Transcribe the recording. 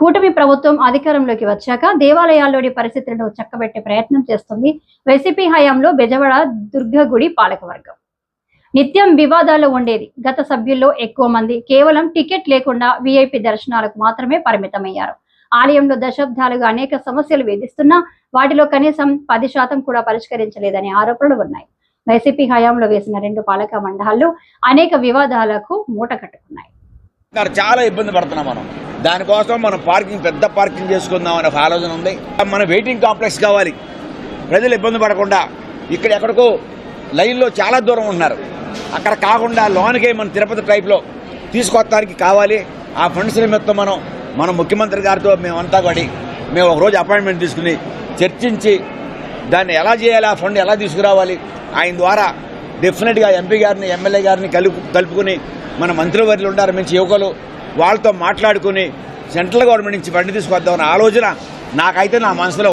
కూటమి ప్రభుత్వం అధికారంలోకి వచ్చాక దేవాలయాల్లోని పరిస్థితులను చక్కబెట్టే ప్రయత్నం చేస్తుంది వైసీపీ హయాంలో బెజవాడ దుర్గగుడి పాలకవర్గం. నిత్యం వివాదాలు ఉండేది. గత సభ్యుల్లో ఎక్కువ మంది కేవలం టికెట్ లేకుండా విఐపి దర్శనాలకు మాత్రమే పరిమితమయ్యారు. ఆలయంలో దశాబ్దాలుగా అనేక సమస్యలు వేధిస్తున్నా వాటిలో కనీసం పది శాతం కూడా పరిష్కరించలేదనే ఆరోపణలు ఉన్నాయి. వైసీపీ హయాంలో వేసిన రెండు పాలక మండలాలు అనేక వివాదాలకు మూట కట్టుకున్నాయి. చాలా ఇబ్బంది పడుతున్నాం మనం. దానికోసం మనం పార్కింగ్ పెద్ద పార్కింగ్ చేసుకుందాం అనే ఒక ఆలోచన ఉంది. మన వెయిటింగ్ కాంప్లెక్స్ కావాలి. ప్రజలు ఇబ్బంది పడకుండా ఇక్కడ ఎక్కడికో లైన్లో చాలా దూరం ఉన్నారు అక్కడ కాకుండా లోనికి మన తిరుపతి టైప్లో తీసుకొస్తానికి కావాలి. ఆ ఫండ్స్ నిమిత్తం మనం మన ముఖ్యమంత్రి గారితో మేమంతా పడి మేము ఒక రోజు అపాయింట్మెంట్ తీసుకుని చర్చించి దాన్ని ఎలా చేయాలి ఆ ఫండ్ ఎలా తీసుకురావాలి ఆయన ద్వారా డెఫినెట్గా ఎంపీ గారిని ఎమ్మెల్యే గారిని కలుపు కలుపుకుని మన మంత్రివర్యులు ఉంటారు మంచి యువకులు. వాళ్ళతో మాట్లాడుకుని సెంట్రల్ గవర్నమెంట్ నుంచి ఫండ్ తీసుకొద్దామన్న ఆలోచన నాకైతే నా మనసులో